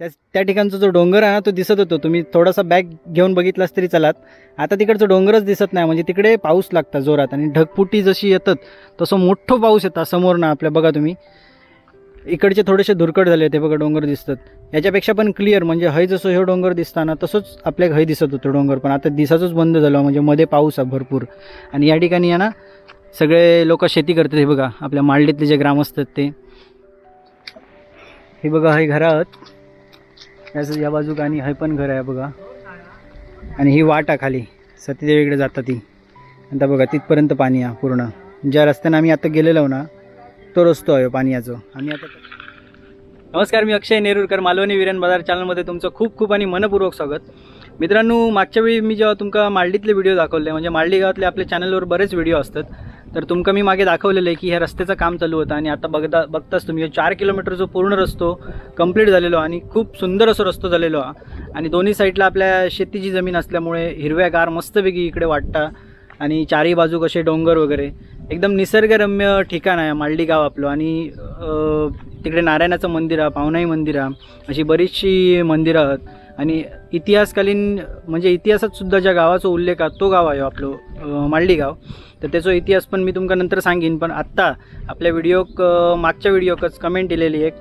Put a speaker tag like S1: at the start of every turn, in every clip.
S1: त्या त्या ठिकाणचा जो डोंगर आहे ना तो दिसत होतो. तुम्ही थोडासा बॅग घेऊन बघितलास तरी चलात. आता तिकडचं डोंगरच दिसत नाही म्हणजे तिकडे पाऊस लागता जोरात आणि ढगपुटी जशी येतात तसं मोठं पाऊस येतात समोर ना आपल्या बघा तुम्ही. इकडचे थोडेसे धुरकट झाले होते बघा डोंगर दिसतात. याच्यापेक्षा पण क्लिअर म्हणजे हय जसं हे डोंगर दिसताना तसंच आपल्या हय दिसत होतं डोंगर. पण आता दिसाचंच बंद झालं म्हणजे मध्ये पाऊस आहे भरपूर. आणि या ठिकाणी आहे ना सगळे लोक शेती करतात हे बघा. आपल्या मालडीतले जे ग्राम असतात ते. हे बघा हे घरात. याच या बाजूक आणि हे पण घर आहे बघा. आणि ही वाट आहे खाली. सतीदेवीकडे जातात ती. आता बघा तिथपर्यंत पाणी आहे पूर्ण. ज्या रस्त्याने आम्ही आता गेलेलो ना तो रस्तो आहे पाण्याचा आम्ही आता नमस्कार मी अक्षय नेरूरकर मालवणी वीरेन बाजार चॅनलमध्ये तुमचं खूप खूप आणि मनपूर्वक स्वागत. मित्रांनो मागच्या वेळी मी जेव्हा तुमका मालडीतले व्हिडिओ दाखवले म्हणजे मालडी गावातले आपल्या चॅनलवर बरेच व्हिडिओ असतात. तर तुमका मी मागे दाखवलेलं आहे की ह्या रस्त्याचं काम चालू होतं आणि आता बघता बघताच तुम्ही चार किलोमीटर जो पूर्ण रस्तो कंप्लीट झालेलो आणि खूप सुंदर असं रस्तो झालेलो आहे आणि दोन्ही साईडला आपल्या शेतीची जमीन असल्यामुळे हिरव्यागार मस्तपैकी इकडे वाटतं आणि चारही बाजू कसे डोंगर वगैरे. एकदम निसर्गरम्य ठिकाण आहे मालडी गाव आपलं. आणि तिकडे नारायणाचं मंदिर आहे पाहुणाई मंदिर आहे. अशी बरीचशी मंदिरं आहेत. आणि इतिहासकालीन म्हणजे इतिहासात सुद्धा ज्या गावाचा उल्लेख आहे तो गाव आहे आपलं अं, गाव. तर त्याचा इतिहास पण मी तुमका नंतर सांगेन पण आत्ता आपल्या व्हिडिओक मागच्या व्हिडिओकच कमेंट दिलेली एक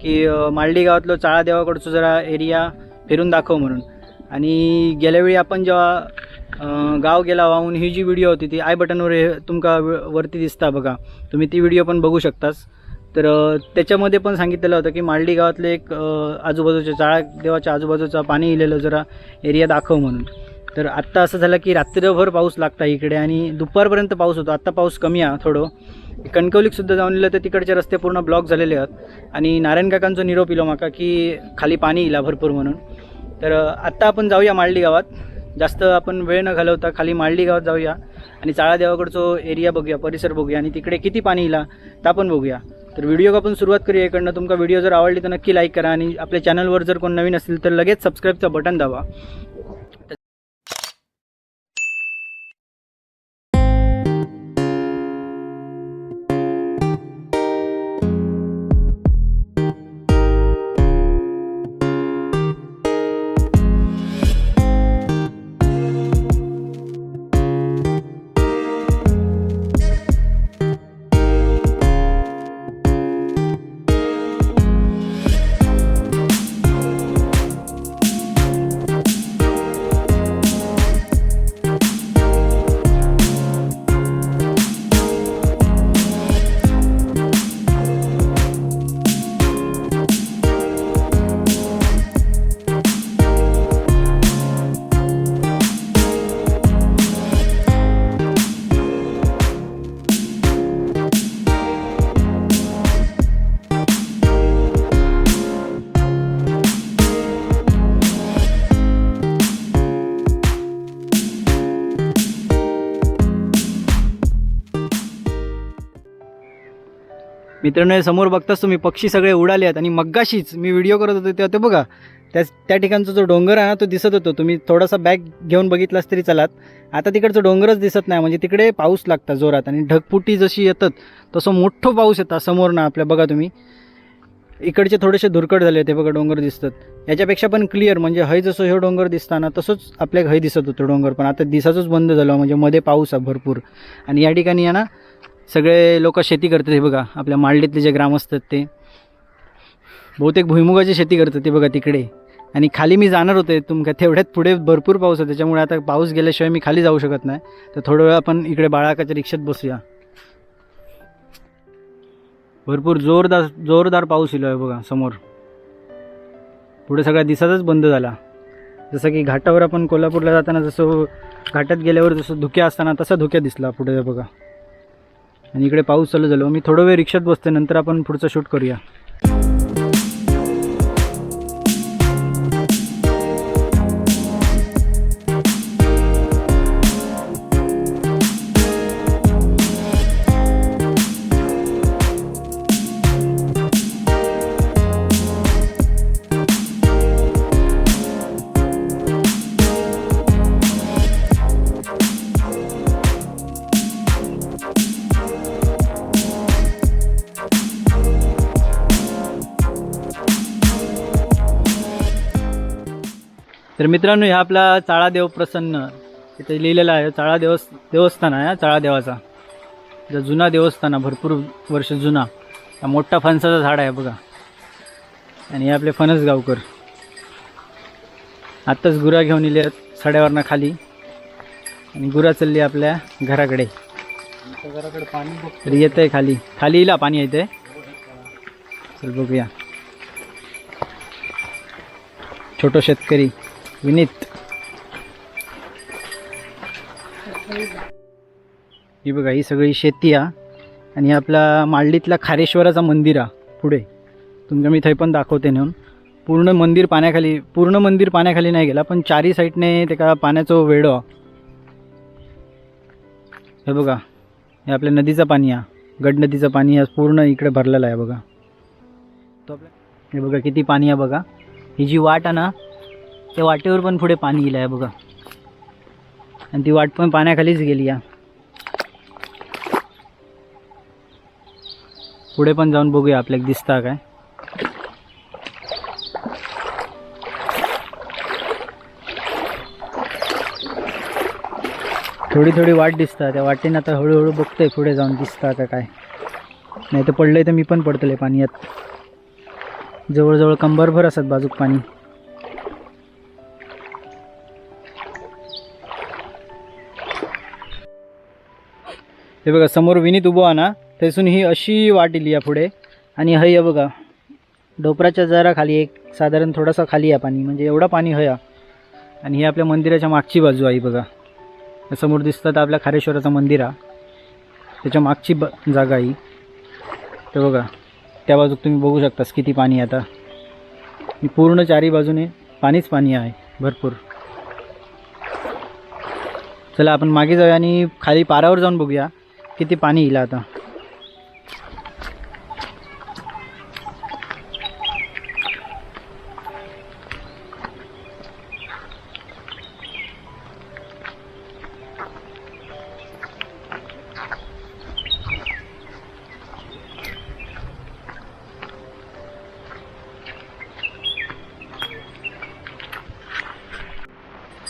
S1: की अं, गावातलं चाळा देवाकडचं जरा एरिया फिरून दाखव म्हणून. आणि गेल्यावेळी आपण जेव्हा गाव गेला वाहून ही जी व्हिडिओ होती ती आय बटनवर हे तुमका व- वरती दिसता बघा. तुम्ही ती व्हिडिओ पण बघू शकतास. तर त्याच्यामध्ये पण सांगितलेलं होतं की मालडी गावातले एक आजूबाजूच्या चाळा देवाच्या आजूबाजूचा पाणी इलेलं जरा एरिया दाखव म्हणून. तर आत्ता असं झालं की रात्रभर पाऊस लागता इकडे आणि दुपारपर्यंत पाऊस होतो. आत्ता पाऊस कमी आहे थोडं. कणकवलीकसुद्धा जाऊन लिहिलं तर तिकडचे रस्ते पूर्ण ब्लॉक झालेले आहेत. आणि नारायण काकांचा निरोप इलो माका की खाली पाणी इला भरपूर म्हणून. तर आत्ता आपण जाऊया मालडी गावात. जास्त आपण वेळ न घालवता खाली मालडी गावात जाऊया. आणि चाळा देवाकडचं एरिया बघूया परिसर बघूया आणि तिकडे किती पाणी इला ता आपण बघूया. तर व्हिडिओ आपण सुरुवात करूया. इकडनं तुमका व्हिडिओ जर आवडली तर नक्की लाईक करा आणि आपल्या चॅनलवर जर कोण नवीन असेल तर लगेच सबस्क्राईबचं बटन दाबा. मित्रांनो समोर बघताच तुम्ही पक्षी सगळे उडाले आहेत आणि मग्गाशीच मी व्हिडिओ करत होतो तेव्हा ते बघा त्या त्या ठिकाणचा जो डोंगर आहे ना तो दिसत होतो. तुम्ही थोडासा बॅग घेऊन बघितलास तरी चलात. आता तिकडचं डोंगरच दिसत नाही म्हणजे तिकडे पाऊस लागता जोरात आणि ढगपुटी जशी येतात तसं मोठं पाऊस येतात समोर ना आपल्या बघा तुम्ही. इकडचे थोडेसे धुरकट झाले होते बघा डोंगर दिसतात. याच्यापेक्षा पण क्लिअर म्हणजे हय जसं हे डोंगर दिसताना तसंच आपल्या हय दिसत होतं डोंगर. पण आता दिसाचंच बंद झालं म्हणजे मध्ये पाऊस आहे भरपूर. आणि या ठिकाणी आहे ना सगळे लोक शेती करतात हे बघा. आपल्या मालडीतले जे ग्राम असतात ते. बहुतेक भुईमुगाची शेती करतात ते बघा तिकडे. आणि खाली मी जाणार होते तुमका तेवढ्यात पुढे भरपूर पाऊस आहे त्याच्यामुळे आता पाऊस गेल्याशिवाय मी खाली जाऊ शकत नाही. तर थोडा वेळ आपण इकडे बाळाकाच्या रिक्षात बसूया. भरपूर जोरदार जोरदार पाऊस इलो आहे बघा समोर. पुढे सगळा दिसातच बंद झाला. जसं की घाटावर आपण कोल्हापूरला जाताना जसं घाटात गेल्यावर जसं धुक्या असताना तसा धुक्या दिसला पुढे बघा. आणि इकडे पाऊस चालू झालो. मी थोडं वेळ रिक्षात बसते नंतर आपण पुढचं शूट करूया. तर मित्रांनो ह्या आपला चाळा देव प्रसन्न इथे लिहिलेला आहे चाळा देवस् देवस्थान आहे हा चाळा देवाचा जो जुना देवस्थान आहे भरपूर वर्ष जुना. हा मोठा फणसाचा झाड आहे बघा. आणि हे आपले फणस गावकर आत्ताच गुरा घेऊन येले सड्यावरनं खाली. आणि गुरा चालली आपल्या घराकडे.
S2: घराकडे पाणी
S1: येत आहे खाली. खाली येईल पाणी येते चल बघूया. छोटो शेतकरी. विनीत. ही बघा ही सगळी शेती हा. आणि हे आपला माळडीतला खारेश्वराचा मंदिर हा पुढे. तुमच्या मी थंय पण दाखवते नेऊन. पूर्ण मंदिर पाण्याखाली पूर्ण मंदिर पाण्याखाली नाही गेला पण चारी साईडने त्याका पाण्याचं वेडो हे बघा हे आपल्या नदीचं पाणी आहे गड नदीचं पाणी आहे पूर्ण इकडे भरलेलं आहे बघा. तो आपल्या हे बघा किती पाणी आहे बघा. ही जी वाट आहे ना त्या वाटेवर पण पुढे पाणी गेलं आहे बघा. आणि ती वाट पण पाण्याखालीच गेली आहे. पुढे पण जाऊन बघूया आपल्याला दिसता काय. थोडी थोडी वाट दिसता त्या वाटेने आता हळूहळू बघतोय पुढे जाऊन दिसता का काय. नाही तर पडलंय तर मी पण पडतले पाण्यात. जवळजवळ कंबरभर असत बाजूक पाणी. हे बघा समोर विनीत उभं आहे ना ही अशी वाट इली आहे पुढे. आणि हय बघा डोपराच्या जरा खाली एक साधारण थोडासा खाली आहे पाणी म्हणजे एवढा पाणी हया आणि ही आपल्या मंदिराच्या मागची बाजू आहे बघा. समोर दिसतात आपल्या खारेश्वराचं मंदिर आहे. त्याच्या मागची ब जागा ही ते बघा त्या बाजूक तुम्ही बघू शकतास किती पाणी आता. पूर्ण चारी बाजूने पाणीच पाणी आहे भरपूर. चला आपण मागे जाऊया आणि खाली पारावर जाऊन बघूया. किती पाणी येईल आता?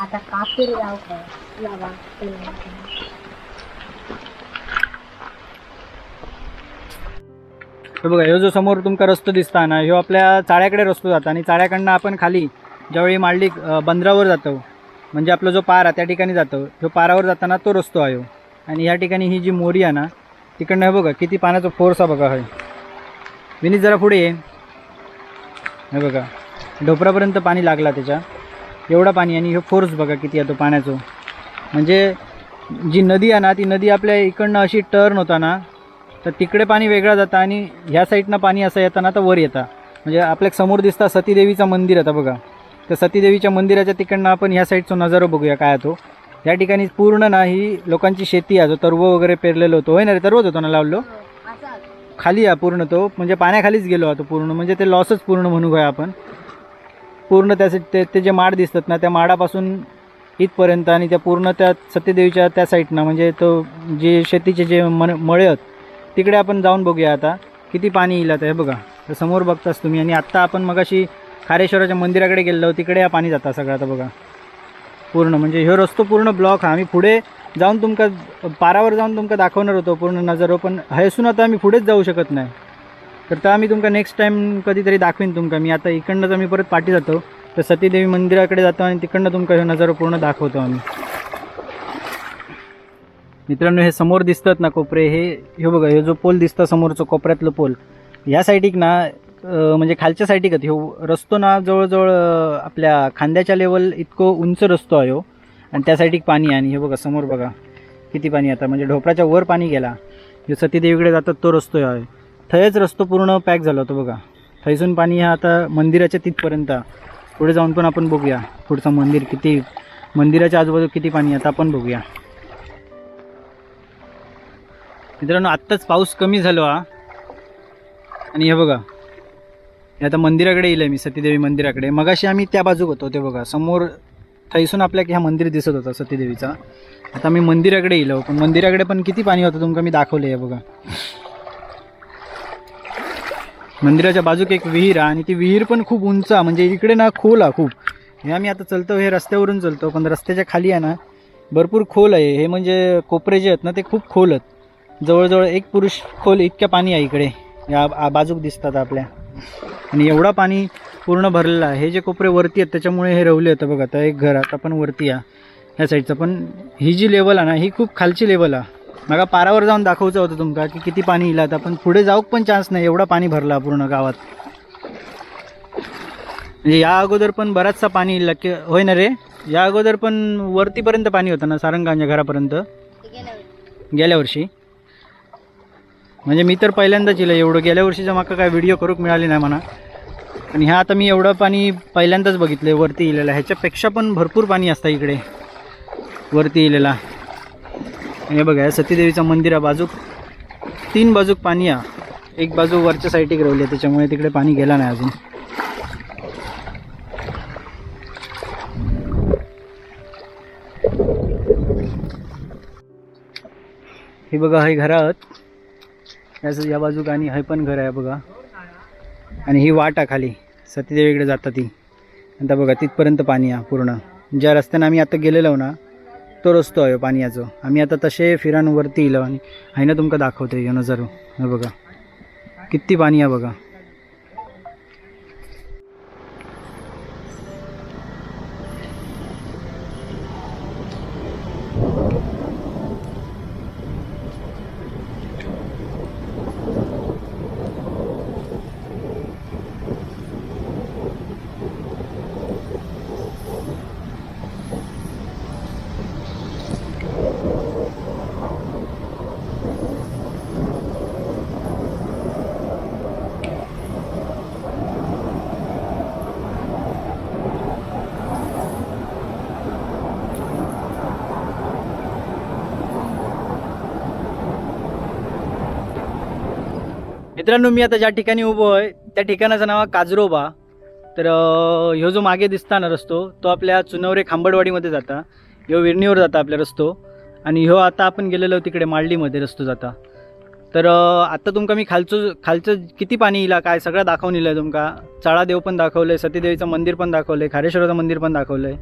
S3: आता कापूर लाव काय लावा
S1: हे बघा ह्यो जो समोर तुमका रस्तो दिसता ना ह्यो आपल्या चाळ्याकडे रस्तो जाता आणि चाळ्याकडनं आपण खाली ज्यावेळी मांडली बंदरावर जातो म्हणजे आपला जो पार आहे त्या ठिकाणी जातो ह्यो पारावर जाताना तो रस्तो आहे. आणि ह्या ठिकाणी ही जी मोरी आहे ना तिकडनं हे बघा किती पाण्याचा फोर्स आहे बघा हे. विनीत जरा पुढे ये. हे बघा ढोपरापर्यंत पाणी लागला त्याच्या. एवढा पाणी आणि हे फोर्स बघा किती आहे तो पाण्याचं. म्हणजे जी नदी आहे ना ती नदी आपल्या इकडनं अशी टर्न होता ना तर तिकडे पाणी वेगळं जातं आणि ह्या साईडनं पाणी असं येताना तर वर येतं. म्हणजे आपल्यासमोर दिसता सतीदेवीचं मंदिर आता बघा. तर सतीदेवीच्या मंदिराच्या तिकडनं आपण ह्या साईडचा नजारा बघूया काय तो. या ठिकाणी पूर्ण ना ही लोकांची शेती आहे जो तरव वगैरे पेरलेलो होतो. होय ना रे तरवच होतो ना लावलो? खाली आहे पूर्ण तो. म्हणजे पाण्याखालीच गेलो आहे तो पूर्ण. म्हणजे ते लॉसच पूर्ण म्हणू काय आपण. पूर्ण त्याचे ते ते जे माड दिसतात ना त्या माडापासून इथपर्यंत आणि त्या पूर्ण त्या सत्यदेवीच्या त्या साईडनं म्हणजे तो जे शेतीचे जे मन मळे आहेत तिकडे आपण जाऊन बघूया आता. किती पाणी येईल आता हे बघा. तर समोर बघताच तुम्ही. आणि आत्ता आपण मगाशी खारेश्वराच्या मंदिराकडे गेलो तिकडे हा पाणी जाता सगळं आता बघा. पूर्ण. म्हणजे ह्यो रस्तो पूर्ण ब्लॉक हा. आम्ही पुढे जाऊन तुमका पारावर जाऊन तुमका दाखवणार होतो पूर्ण नजरो. पण हयसून आता आम्ही पुढेच जाऊ शकत नाही. तर तर आम्ही तुमका नेक्स्ट टाईम कधीतरी दाखवीन तुमका. मी आता इकडनंच आम्ही परत पाठी जातो. तर सतीदेवी मंदिराकडे जातो आणि तिकडनं तुमका हे नजारो पूर्ण दाखवतो आम्ही. मित्रांनो हे समोर दिसतात ना कोपरे? हे हे बघा हे जो पोल दिसतं समोरचं कोपऱ्यातलं पोल या साईडिक ना म्हणजे खालच्या साईडिक ह्यो रस्तो ना जवळजवळ आपल्या खांद्याच्या लेवल इतकं उंच रस्तो आहे हो. आणि त्या साईडिक पाणी आहे. आणि हे बघा समोर बघा किती पाणी आता. म्हणजे ढोपराच्या वर पाणी गेला. जो सतीदेवीकडे जातात तो रस्तो आहे. थंयच रस्तो पूर्ण पॅक झाला होता बघा. थैसून पाणी हा आता मंदिराच्या तिथपर्यंत पुढे जाऊन पण आपण बघूया. पुढचं मंदिर किती मंदिराच्या आजूबाजू किती पाणी आता आपण बघूया. मित्रांनो आत्ताच पाऊस कमी झालो. हा आणि हे बघा. हे आता मंदिराकडे येईल मी सतीदेवी मंदिराकडे. मगाशी आम्ही त्या बाजूक होतो ते बघा. समोर थैसून आपल्या ह्या मंदिर दिसत होता सतीदेवीचा. आता मी मंदिराकडे येलो पण मंदिराकडे पण किती पाणी होतं तुमका मी दाखवलं आहे बघा. मंदिराच्या बाजूक एक विहीर आहे आणि ती विहीर पण खूप उंच आहे. म्हणजे इकडे ना खोल आहे खूप. हे आम्ही आता चलतो हे रस्त्यावरून चलतो पण रस्त्याच्या खाली आहे ना भरपूर खोल आहे. हे म्हणजे कोपरे जे आहेत ना ते खूप खोल आहेत. जवळजवळ एक पुरुष खोल इतक्या पाणी आहे इकडे. या आ- बाजूक दिसतात आपल्या. आणि एवढा पाणी पूर्ण भरलेलं आहे. हे जे कोपरे वरती आहेत त्याच्यामुळे हे रवले होतं बघा. आता एक घर आता पण वरती या ह्या साईडचं पण ही जी लेवल आहे ना ही खूप खालची लेवल आहे. मग पारावर जाऊन दाखवचं होतं तुमका की किती पाणी येईल आता. पण पुढे जाऊक पण चान्स नाही. एवढा पाणी भरला पूर्ण गावात. म्हणजे या अगोदर पण बराचसा पाणी येईल की होय ना रे? या अगोदर पण वरतीपर्यंत पाणी होतं ना सारंगांच्या घरापर्यंत? गेल्या वर्षी? म्हणजे मी तर पहिल्यांदाच येलं एवढं गेल्या वर्षीचा माका काय व्हिडिओ करूक मिळाली नाही म्हणा. आणि ह्या आता मी एवढं पाणी पहिल्यांदाच बघितलं आहे वरती येलेलं ह्याच्यापेक्षा पण भरपूर पाणी असतं इकडे. वरती येलेला हे बघा या सतीदेवीचं मंदिर आहे बाजूक. तीन बाजूक पाणी आहे. एक बाजू वरच्या साईडीक राहिली आहे त्याच्यामुळे तिकडे पाणी गेला नाही अजून. हे बघा हे घरात याच या बाजूक आणि हे पण घर आहे बघा. आणि ही वाट आहे खाली. सतीदेवीकडे जातात ती. आता बघा तिथपर्यंत पाणी आहे पूर्ण. ज्या रस्त्याने आम्ही आता गेलेलो ना तो रस्तो आहे हो पाण्याचो. आम्ही आता तसे फिरान वरती येलो आणि आहे तुमका दाखवते ह्यो नजारो हे बघा. किती पाणी आहे बघा. मित्रांनो मी आता ज्या ठिकाणी उभो आहे त्या ठिकाणाचं नाव आहे काजरोबा. तर ह्यो जो मागे दिसता ना रस्तो तो आपल्या चुनवरे खांबडवाडीमध्ये जाता. ह्यो विरणीवर जाता आपल्या रस्तो. आणि ह्यो आता आपण गेलेलो तिकडे माळडीमध्ये रस्तो जाता. तर आत्ता तुमका मी खालचं खालचं किती पाणी येईल काय सगळं दाखवून येईल तुमका? चाळादेव पण दाखवलं आहे सतीदेवीचं मंदिर पण दाखवलं आहे खारेश्वराचं मंदिर पण दाखवलं आहे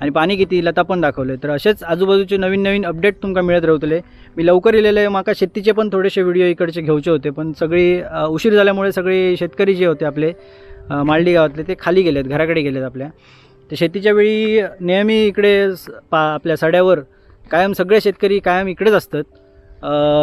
S1: आणि पाणी किती लता पण दाखवलं. आहे तर असेच आजूबाजूचे नवीन नवीन अपडेट तुमका मिळत राहतले. मी लवकर इलेले माका शेतीचे पण थोडेसे व्हिडिओ इकडचे घेऊचे होते पण सगळी उशीर झाल्यामुळे सगळे शेतकरी जे होते आपले मालडी गावातले ते खाली गेलेत घराकडे गेलेत आपल्या. तर शेतीच्या वेळी नेहमी इकडे स- पा आपल्या सड्यावर कायम सगळे शेतकरी कायम इकडेच असतात.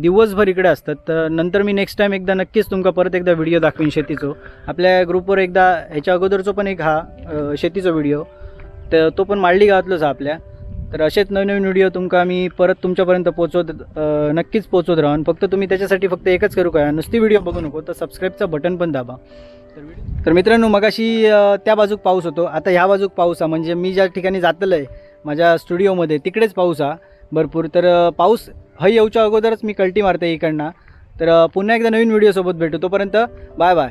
S1: दिवसभर इकडे असतात. तर नंतर मी नेक्स्ट टाईम एकदा नक्कीच तुमका परत एकदा व्हिडिओ दाखवीन शेतीचो. आपल्या ग्रुपवर एकदा ह्याच्या अगोदरचो पण एक हा शेतीचो शेतीचा व्हिडिओ तर तो पण मालडी गावातलोच आपल्या. तर असेच नवीन नवीन व्हिडिओ तुमका मी परत तुमच्यापर्यंत पोचवत नक्कीच पोचवत राहून फक्त तुम्ही त्याच्यासाठी फक्त एकच करू काय नुसती व्हिडिओ बघू नको तर सबस्क्राईबचं बटन पण दाबा. तर मित्रांनो मगाशी त्या बाजूक पाऊस होतो. आता ह्या बाजूक पाऊस. आहे म्हणजे मी ज्या ठिकाणी जातलं आहे माझ्या स्टुडिओमध्ये तिकडेच पाऊस आहे भरपूर. तर पाऊस हय येऊच्या अगोदरच मी कल्टी मारते इकडनं. तर पुन्हा एकदा नवीन व्हिडिओसोबत भेटू. तोपर्यंत बाय बाय.